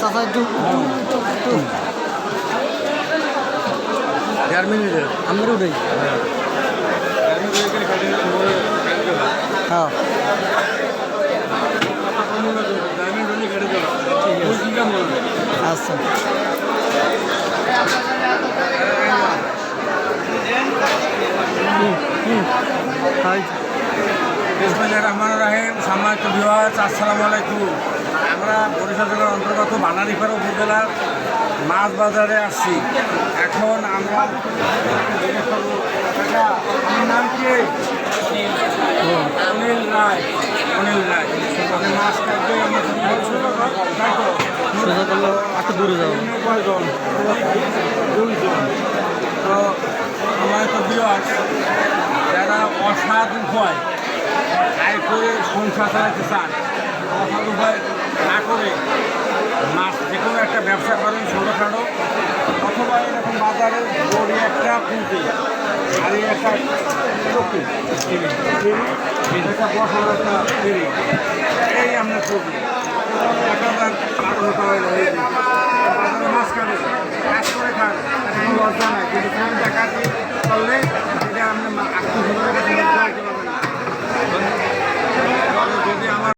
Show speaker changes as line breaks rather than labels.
চাচা একটু
দেড় মিনিটে।
আমরা উঠাই। হ্যাঁ। আচ্ছা।
বিসমিল্লাহির রহমানির রহিম সম্মানিত ভিউয়ার্স আসসালামু আলাইকুম। আমরা বরিশাল জেলার অন্তর্গত বানারীপাড়া উপজেলার মাছ বাজারে আসছি। এখন আমরা নাম কি? অনিল রায়। অনিল রায়। মাছ কাটবে আমার
সোজা করলে একটু দূরে যাব
কয়জন? দুইজন। তো আমার তো বিয়ার যারা অসাধু হয় আয় করে সংসার চালাতে চান অসাধু হয় না করে মাছ যে কোনো একটা ব্যবসা করেন ছোটোখাটো অথবা এরকম বাজারে বড়ি একটা কিনতে আর একটা চকি একটা বসার একটা ফেরি এই আমরা বাজারে মাছ খাবে কাজ করে খান কোনো লজ্জা নাই কিন্তু কোন টাকা দিয়ে